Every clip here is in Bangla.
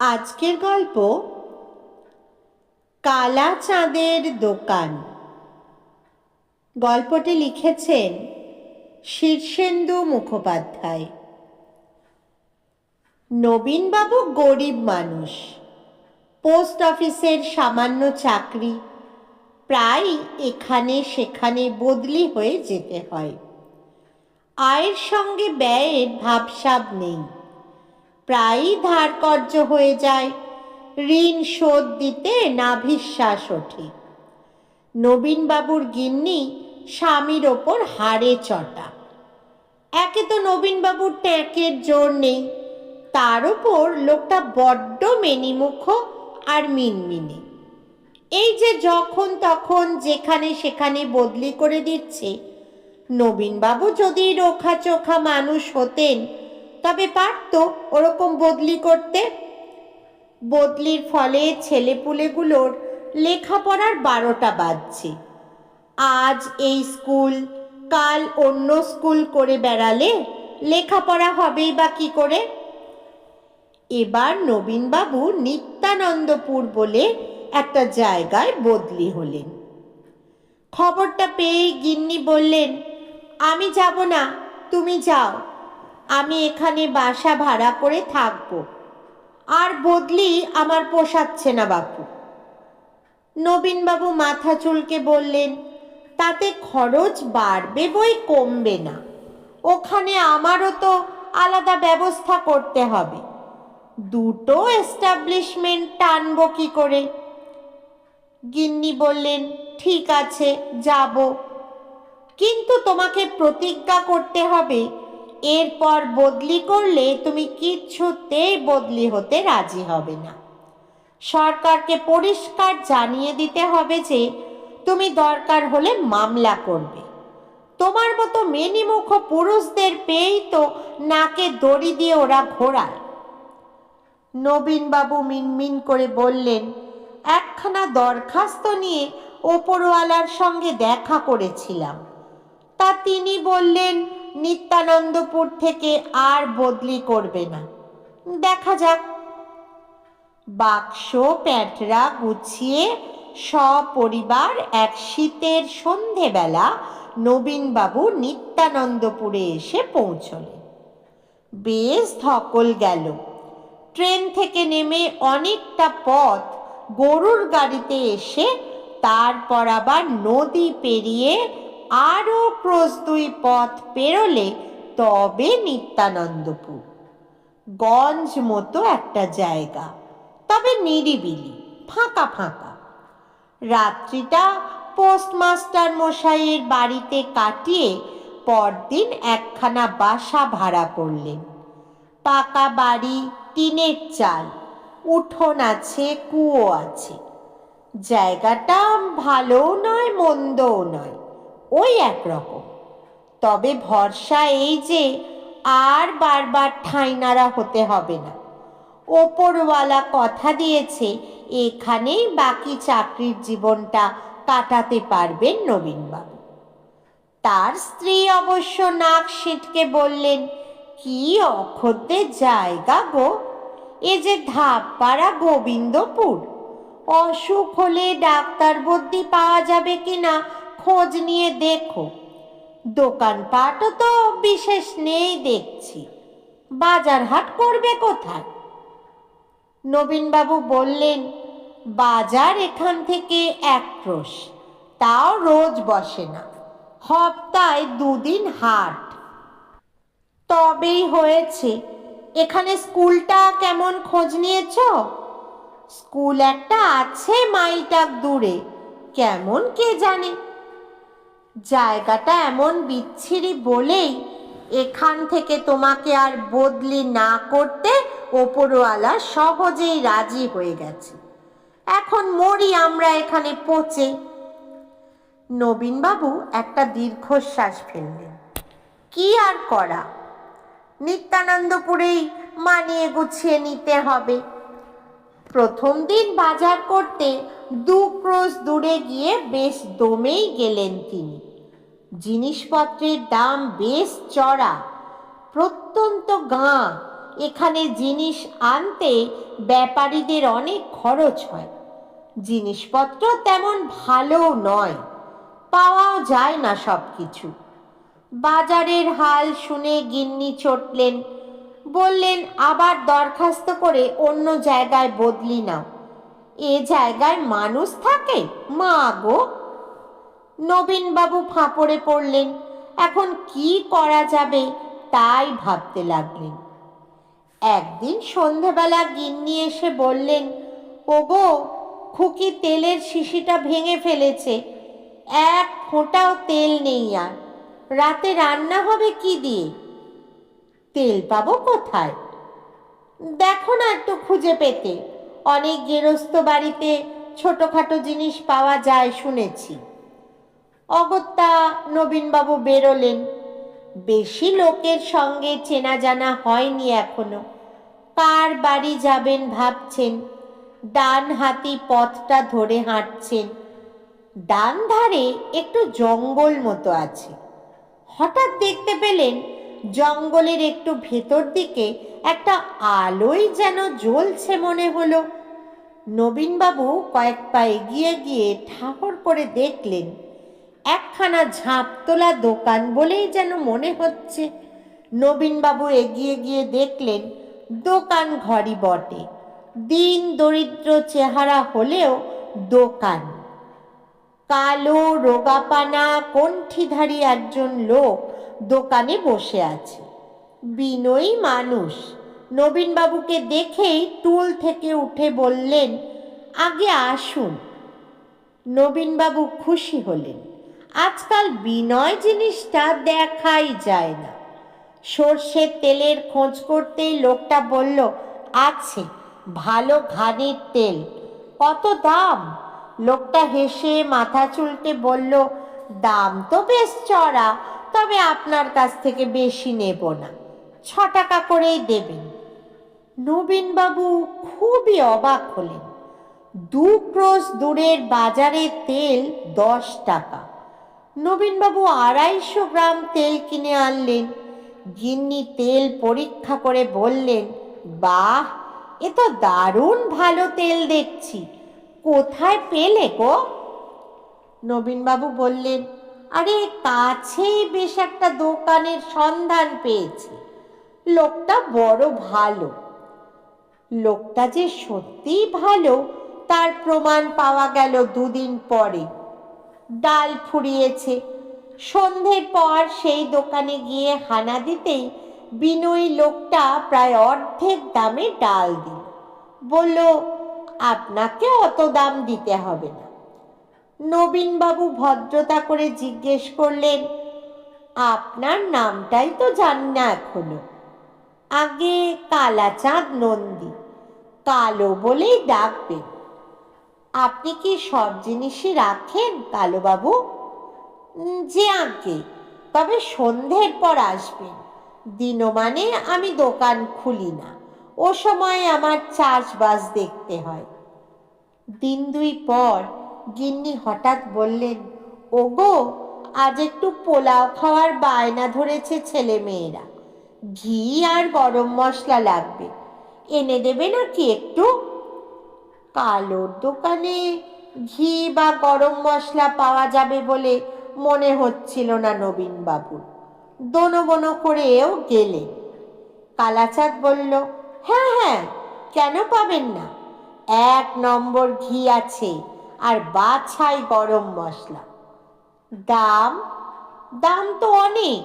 আজকের গল্প কালা চাঁদের দোকান। গল্পটি লিখেছেন শীর্ষেন্দু মুখোপাধ্যায়। নবীনবাবু গরিব মানুষ। পোস্ট অফিসের সামান্য চাকরি প্রায় এখানে সেখানে বদলি হয়ে যেতে হয়। আয়ের সঙ্গে ব্যয়ের ভাবসাব নেই। প্রায়ই ধার কর্য হয়ে যায়। ঋণ শোধ দিতে নাভিশ্বাস ওঠে। নবীনবাবুর গিন্নি স্বামীর ওপর হাড়ে চটা। একে তো নবীনবাবুর ট্যাঁকের জোর নেই। তার ওপর লোকটা বড্ড মেনিমুখ আর মিনমিনে। এই যে যখন তখন যেখানে সেখানে বদলি করে দিচ্ছে। নবীনবাবু যদি রোখা চোখা মানুষ হতেন তবে পারত ওরকম বদলি করতে। বদলির ফলে ছেলেপুলেগুলোর লেখাপড়ার বারোটা বাজছে। আজ এই স্কুল, কাল অন্য স্কুল করে বেড়ালে লেখাপড়া হবেই বা কি করে? এবার নবীনবাবু নিত্যানন্দপুর বলে একটা জায়গায় বদলি হলেন। খবরটা পেয়ে গিন্নি বললেন, আমি যাব না, তুমি যাও। আমি এখানে বাসা ভাড়া করে থাকব। আর বদলি আমার পোষাচ্ছে না বাপু। নবীনবাবু মাথা চুলকে বললেন, তাতে খরচ বাড়বে বই কমবে না। ওখানে আমারও তো আলাদা ব্যবস্থা করতে হবে। দুটো এস্টাবলিশমেন্ট টানব কি করে? গিন্নি বললেন, ঠিক আছে, যাব। কিন্তু তোমাকে প্রতিজ্ঞা করতে হবে এরপর বদলি করলে তুমি কিচ্ছুতেই বদলি হতে রাজি হবে না। সরকারকে পরিষ্কার জানিয়ে দিতে হবে যে, তুমি দরকার হলে মামলা করবে। তোমার মতো মেনিমুখ পুরুষদের পেয়েই তো নাকে দড়ি দিয়ে ওরা ঘোরায়। নবীনবাবু মিনমিন করে বললেন, একখানা দরখাস্ত নিয়ে ওপরওয়ালার সঙ্গে দেখা করেছিলাম। তা তিনি বললেন নিত্যানন্দপুর থেকে আর বদলি করবে না। দেখা যাক। বাক্স, প্যাঁটরা গুছিয়ে সপরিবার এক শীতের সন্ধেবেলা নবীনবাবু নিত্যানন্দপুরে এসে পৌঁছলেন বেশ ধকল গেল। ট্রেন থেকে নেমে অনেকটা পথ গরুর গাড়িতে এসে তারপর আবার নদী পেরিয়ে আরও ক্রোশ দুই পথ পেরোলে তবে নিত্যানন্দপুর। গঞ্জ মতো একটা জায়গা, তবে নিরিবিলি, ফাঁকা ফাঁকা। রাত্রিটা পোস্টমাস্টার মশাইয়ের বাড়িতে কাটিয়ে পরদিন একখানা বাসা ভাড়া করলেন। পাকা বাড়ি, টিনের চাল, উঠোন আছে, কুয়ো আছে। জায়গাটা ভালোও নয়, মন্দও নয়। ওই একরকম তবে ভরসা এই যে আর বারবার ঠাইনারা হতে হবে না। ওপরওয়ালা কথা দিয়েছে, এখানেই বাকি চাকরির জীবনটা কাটাতে পারবেন নবীনবাবু। তার স্ত্রী অবশ্য নাক সিটকে বললেন, কি অক্ষতের জায়গা গো। এ যে ধাপপাড়া গোবিন্দপুর। অসুখ হলে ডাক্তার বদ্যি পাওয়া যাবে কিনা খোঁজ নিয়ে দেখো। দোকানপাটও তো বিশেষ নেই দেখছি। বাজার হাট করবে কোথায়? নবীনবাবু বললেন, বাজার এখান থেকে এক ক্রোশ তাও রোজ বসে না। হপ্তায় দুদিন হাট। তবেই হয়েছে। এখানে স্কুলটা কেমন খোঁজ নিয়েছ? স্কুল একটা আছে মাইলটাক দূরে। কেমন কে জানে? জায়গাটা এমন বিচ্ছিরি বলেই এখান থেকে তোমাকে আর বদলি না করতে ওপরওয়ালা সহজেই রাজি হয়ে গেছে। এখন মরি আমরা এখানে পচে। নবীনবাবু একটা দীর্ঘশ্বাস ফেললেন। কি আর করা? নিত্যানন্দপুরেই মানিয়ে গুছিয়ে নিতে হবে। প্রথম দিন বাজার করতে দু ক্রোশ দূরে গিয়ে বেশ দমেই গেলেন তিনি। জিনিসপত্রের দাম বেশ চড়া। প্রত্যন্ত গাঁ, এখানে জিনিস আনতে ব্যাপারীদের অনেক খরচ হয়। জিনিসপত্র তেমন ভালো নয়, পাওয়াও যায় না সব কিছু বাজারের হাল শুনে গিন্নি চটলেন, বললেন, আবার দরখাস্ত করে অন্য জায়গায় বদলি নাও। এ জায়গায় মানুষ থাকে? মা গো। নবীনবাবু ফাঁপড়ে পড়লেন। এখন কি করা যাবে তাই ভাবতে লাগলেন। একদিন সন্ধেবেলা গিন্নি এসে বললেন, ওগো, খুকি তেলের শিশিটা ভেঙে ফেলেছে। এক ফোঁটাও তেল নেই আর। রাতে রান্না হবে কি দিয়ে? তেল পাবো কোথায়? দেখো না একটু খুঁজে পেতে। অনেক গেরস্ত বাড়িতে ছোটোখাটো জিনিস পাওয়া যায় শুনেছি। অগত্যা নবীনবাবু বেরোলেন। বেশি লোকের সঙ্গে চেনা জানা হয়নি এখনও। কার বাড়ি যাবেন ভাবছেন। ডান হাতি পথটা ধরে হাঁটছেন। ডান ধারে একটু জঙ্গল মতো আছে। হঠাৎ দেখতে পেলেন জঙ্গলের একটু ভেতর দিকে একটা আলোই যেন জ্বলছে মনে হলো। নবীনবাবু কয়েক পা এগিয়ে গিয়ে ঠাকুর করে দেখলেন। একখানা ঝাঁপ তোলা দোকান বলেই যেন মনে হচ্ছে। নবীনবাবু এগিয়ে গিয়ে দেখলেন, দোকান ঘরই বটে। দিন দরিদ্র চেহারা হলেও দোকান। কালো রোগাপানা কণ্ঠিধারী একজন লোক দোকানে বসে আছে। বিনয়ী মানুষ। নবীনবাবুকে দেখেই টুল থেকে উঠে বললেন, আগে আসুন। নবীনবাবু খুশি হলেন। আজকাল বিনয় জিনিসটা দেখাই যায় না। সর্ষের তেলের খোঁজ করতেই লোকটা বলল, আছে, ভালো ঘানির তেল। কত দাম? লোকটা হেসে মাথা চুলকে বলল, দাম তো বেশ চড়া, তবে আপনার কাছ থেকে বেশি নেব না। ছ টাকা করেই দেবেন। নবীনবাবু খুবই অবাক হলেন। দু ক্রোশ দূরের বাজারে তেল দশ টাকা। নবীনবাবু আড়াইশো গ্রাম তেল কিনে আনলেন। গিন্নি তেল পরীক্ষা করে বললেন, বাহ, এ তো দারুণ ভালো তেল দেখছি। কোথায় পেলে গো? নবীনবাবু বললেন, আরে কাছেই বেশ একটা দোকানের সন্ধান পেয়েছি। লোকটা বড় ভালো। লোকটা যে সত্যিই ভালো, তার প্রমাণ পাওয়া গেল দুদিন পরে। ডাল ফুরিয়েছে। সন্ধ্যের পর সেই দোকানে গিয়ে হানা দিতেই বিনয়ী লোকটা প্রায় অর্ধেক দামে ডাল দিল। বলল, আপনাকে অত দাম দিতে হবে না। নবীনবাবু ভদ্রতা করে জিজ্ঞেস করলেন, আপনার নামটাই তো জানি না এখনও। আগে কালাচাঁদ নন্দী। কালো বলেই ডাকবেন আপনি কি সব জিনিসই রাখেন কালোবাবু? যে আগে তবে সন্ধ্যের পর আসবেন। দিনমানে আমি দোকান খুলি না। ও সময় আমার চাষবাস দেখতে হয়। দিন দুই পর গিন্নি হঠাৎ বললেন, ওগো, আজ একটু পোলাও খাওয়ার বায়না ধরেছে ছেলে মেয়েরা ঘি আর গরম মশলা লাগবে। এনে দেবে নাকি একটু? কালোর দোকানে ঘি বা গরম মশলা পাওয়া যাবে বলে মনে হচ্ছিল না নবীনবাবুর দোনো বনো করেও গেলেন কালাচাঁদ বলল হ্যাঁ হ্যাঁ কেন পাবেন না? এক নম্বর ঘি আছে আর বাছাই গরম মশলা। দাম? দাম তো অনেক,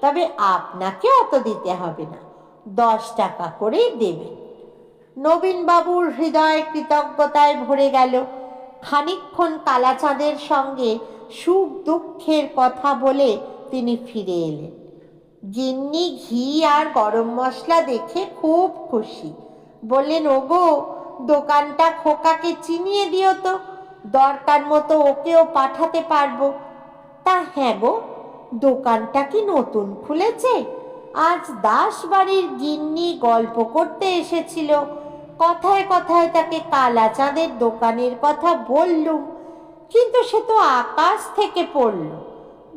তবে আপনাকে অত দিতে হবে না। দশ টাকা করেই দেবেন। নবীনবাবুর হৃদয় কৃতজ্ঞতায় ভরে গেল। খানিকক্ষণ কালাচাঁদের সঙ্গে সুখ দুঃখের কথা বলে তিনি ফিরে এলেন। গিন্নি ঘি আর গরম মশলা দেখে খুব খুশি। বললেন, ওগো, দোকানটা খোকাকে চিনিয়ে দিও তো। দরকার মতো ওকেও পাঠাতে পারব। তা হ্যাঁ গো, দোকানটা কি নতুন খুলেছে? আজ দাস বাড়ির গিন্নি গল্প করতে এসেছিল। কথায় কথায় তাকে কালাচাঁদের দোকানের কথা বললুম কিন্তু সে তো আকাশ থেকে পড়ল।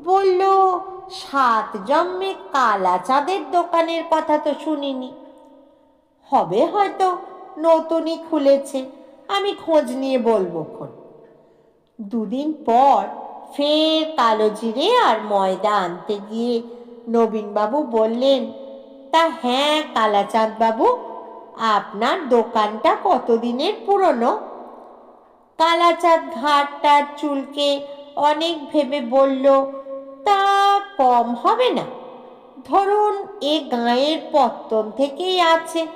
বলল, সাত জন্মে কালাচাঁদের দোকানের কথা তো শুনিনি। হবে হয়তো, নতুনই খুলেছে, আমি খোঁজ নিয়ে বলব খন দুদিন পর ফের কালো জিরে আর ময়দা আনতে গিয়ে নবীনবাবু বললেন, তা হ্যাঁ কালাচাঁদ বাবু আপনার দোকানটা কতদিনের পুরনো? কালাচাঁদ ঘাটটার চুলকে অনেক ভেবে বলল, তা কম হবে না। ধরুন এ গাঁয়ের পত্তন থেকেই আছে।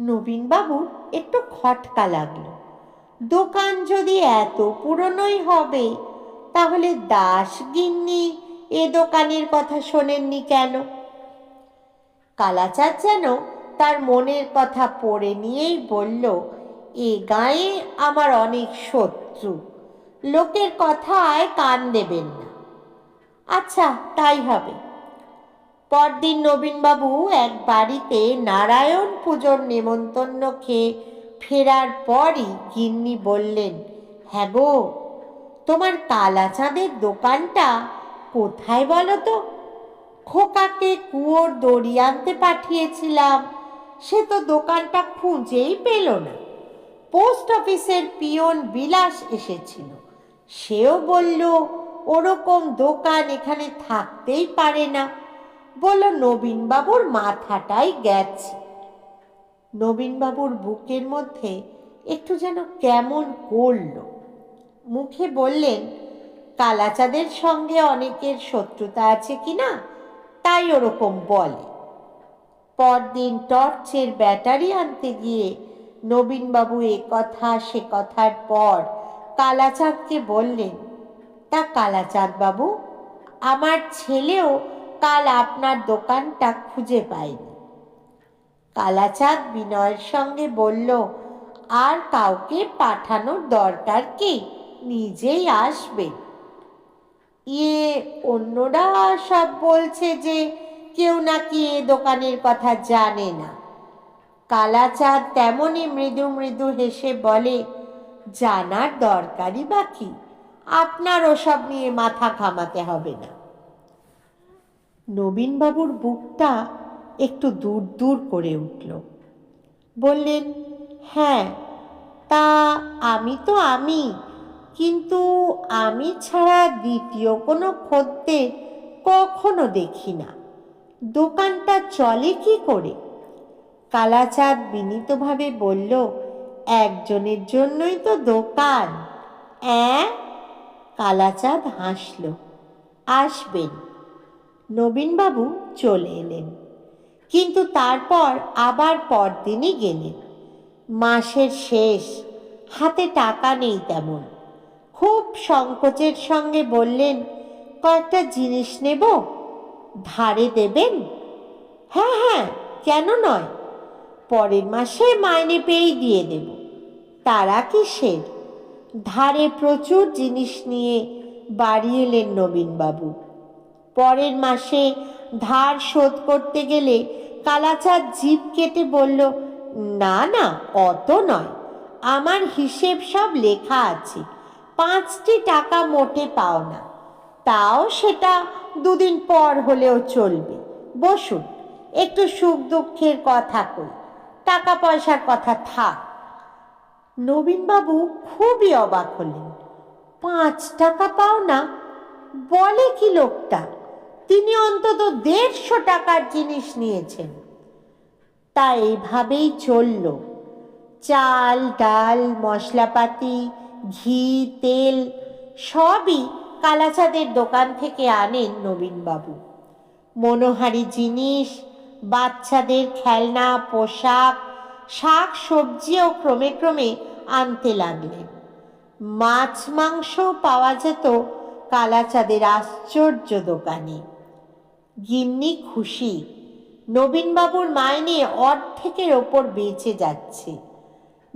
নবীনবাবুর একটু খটকা লাগল। দোকান যদি এত পুরনোই হবে, তাহলে দাস গিন্নি এ দোকানের কথা শোনেননি কেন? কালাচাঁদ যেন তার মনের কথা পড়ে নিয়েই বলল, এ গায়ে আমার অনেক শত্রু। লোকের কথায় কান দেবেন না। আচ্ছা তাই হবে। পরদিন নবীনবাবু এক বাড়িতে নারায়ণ পুজোর নেমন্তন্ন খেয়ে ফেরার পরই গিন্নি বললেন হ্যাঁ গো, তোমার কালাচাঁদের দোকানটা কোথায় বলো তো? খোকাকে কুয়োর দড়ি আনতে পাঠিয়েছিলাম। সে তো দোকানটা খুঁজেই পেল না। পোস্ট অফিসের পিয়ন বিলাস এসেছিল। সেও বলল, ওরকম দোকান এখানে থাকতেই পারে না। বলল, নবীনবাবুর মাথাটাই গেছে। নবীনবাবুর বুকের মধ্যে একটু যেন কেমন করল। মুখে বললেন, কালাচাঁদের সঙ্গে অনেকের শত্রুতা আছে কি না, তাই ওরকম বলে। পরদিন টর্চের ব্যাটারি আনতে গিয়ে নবীনবাবু এ কথা, সে কথার পর কালাচাঁদকে বললেন, তা কালাচাঁদ বাবু, আমার ছেলেও কাল আপনার দোকানটা খুঁজে পায়নি। কালাচাঁদ বিনয়ের সঙ্গে বলল, আর কাউকে পাঠানোর দরকার কি? নিজেই আসবে ইয়ে অন্যরা সব বলছে যে কেউ নাকি এ দোকানের কথা জানে না। কালাচাঁদ তেমনই মৃদু মৃদু হেসে বলে, জানার দরকারই বাকি আপনার ওসব নিয়ে মাথা ঘামাতে হবে না। নবীনবাবুর বুকটা একটু দূর দূর করে উঠল। বললেন হ্যাঁ তা আমি তো আমি, কিন্তু আমি ছাড়া দ্বিতীয় কোনো খদ্দের কখনো দেখি না। দোকানটা চলে কি করে? কালাচাঁদ বিনীতভাবে বলল, একজনের জন্যই তো দোকান। অ্যাঁ? কালাচাঁদ হাসল। আসবেন। নবীনবাবু চলে এলেন। কিন্তু তারপর আবার পরদিনই গেলেন। মাসের শেষ, হাতে টাকা নেই তেমন। খুব সংকোচের সঙ্গে বললেন, কয়েকটা জিনিস নেব? ধারে দেবেন? হ্যাঁ হ্যাঁ কেন নয়। পরের মাসে মাইনে পেয়েই দিয়ে দেব। তারা কিসের? ধারে প্রচুর জিনিস নিয়ে বাড়ি এলেন নবীনবাবু। পরের মাসে ধার শোধ করতে গেলে কালাচাঁদ জিপ কেটে বলল, না না, অত নয়। আমার হিসেব সব লেখা আছে। পাঁচটি টাকা মোটে পাও না। তাও সেটা দুদিন পর হলেও চলবে। বসুন, একটু সুখ দুঃখের কথা কই টাকা পয়সার কথা থাক। নবীনবাবু খুবই অবাক হলেন। পাঁচ টাকা পাও না? বলে কি লোকটা? তিনি অন্তত দেড়শো টাকার জিনিস নিয়েছেন। তা এইভাবেই চলল। চাল, ডাল, মশলাপাতি, ঘি, তেল সবই কালাচাঁদের দোকান থেকে আনেন নবীনবাবু। মনোহারি জিনিস, বাচ্চাদের খেলনা, পোশাক, শাক সবজিও ক্রমে ক্রমে আনতে লাগলেন। মাছ, মাংস পাওয়া যেত কালাচাঁদের আশ্চর্য দোকানে। গিন্নি খুশি, নবীনবাবুর মাইনে অর্ধেকের ওপর বেঁচে যাচ্ছে।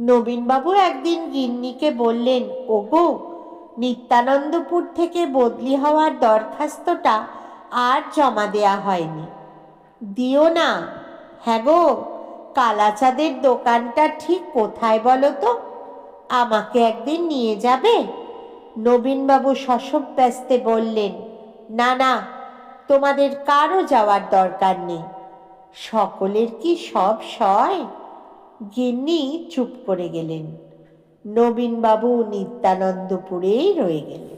নবীনবাবু একদিন গিন্নিকে বললেন, ওগো নিত্যানন্দপুর থেকে বদলি হওয়ার দরখাস্তটা আর জমা দেয়া হয়নি। দিও না। হ্যাঁ গো, কালাচাঁদের দোকানটা ঠিক কোথায় বলো তো? আমাকে একদিন নিয়ে যাবে? নবীনবাবু ব্যস্তে বললেন, না না, তোমাদের কারও যাওয়ার দরকার নেই। সকলের কি সব সয়? গিন্নি চুপ করে গেলেন। নবীনবাবু নিত্যানন্দপুরেই রয়ে গেলেন।